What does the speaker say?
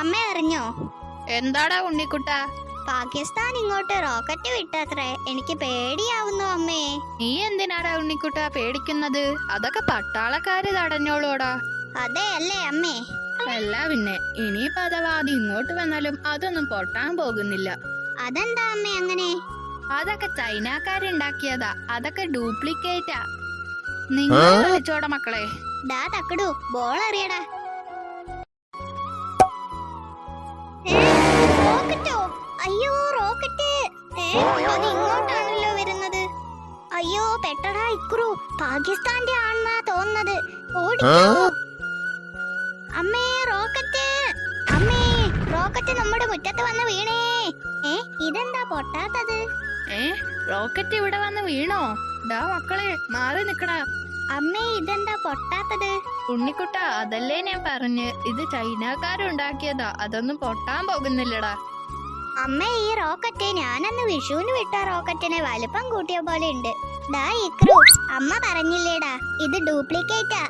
അമ്മ അറിഞ്ഞോ എന്താടാ ഉണ്ണിക്കുട്ട? പാകിസ്ഥാൻ ഇങ്ങോട്ട് റോക്കറ്റ് വിട്ടത്രേ എനിക്ക് പേടിയാവുന്നു അമ്മേ. നീ എന്തിനാടാ ഉണ്ണിക്കുട്ട പേടിക്കുന്നത്? അതൊക്കെ പട്ടാളക്കാര് തടഞ്ഞോളൂടാ. അതെ അല്ലേ അമ്മേ? അല്ല പിന്നെ ഇനിയിപ്പോ അഥവാ അത് ഇങ്ങോട്ട് വന്നാലും അതൊന്നും പൊട്ടാൻ പോകുന്നില്ല. അതെന്താ അമ്മേ അങ്ങനെ? അതൊക്കെ ചൈനക്കാരുണ്ടാക്കിയതാ അതൊക്കെ ഡ്യൂപ്ലിക്കേറ്റാ. നിങ്ങൾ കളിച്ചോടെ മക്കളെ. ഡാ തക്കടു ബോൾ അറിയടാ അയ്യോ റോക്കറ്റ്. അത് ഇങ്ങോട്ടാണല്ലോ വരുന്നത്. അയ്യോ പെട്ടടാ ഇക്രു പാകിസ്ഥാന്റെ ആണെന്നാ തോന്നുന്നത്. അമ്മേ റോക്കറ്റ്. അമ്മേ റോക്കറ്റ് നമ്മുടെ മുറ്റത്ത് വന്ന് വീണേ. ഏ ഇതെന്താ പൊട്ടാത്തത്? ഏ റോക്കറ്റ് ഇവിടെ വന്ന് വീണോ? ഡാ മക്കളെ മാറി നിക്കടാ. അമ്മേ ഇതെന്താ പൊട്ടാത്തത്? ഉണ്ണിക്കുട്ട അതല്ലേ ഞാൻ പറഞ്ഞ്. ഇത് ചൈനക്കാരുണ്ടാക്കിയതാ. അതൊന്നും പൊട്ടാൻ പോകുന്നില്ലടാ. അമ്മ ഈ റോക്കറ്റ് ഞാനന്ന് വിഷുവിന് വിട്ട റോക്കറ്റിനെ വലിപ്പം കൂട്ടിയ പോലെ ഉണ്ട്. ഡാ ഇക്രു അമ്മ പറഞ്ഞില്ലേടാ ഇത് ഡ്യൂപ്ലിക്കേറ്റാ.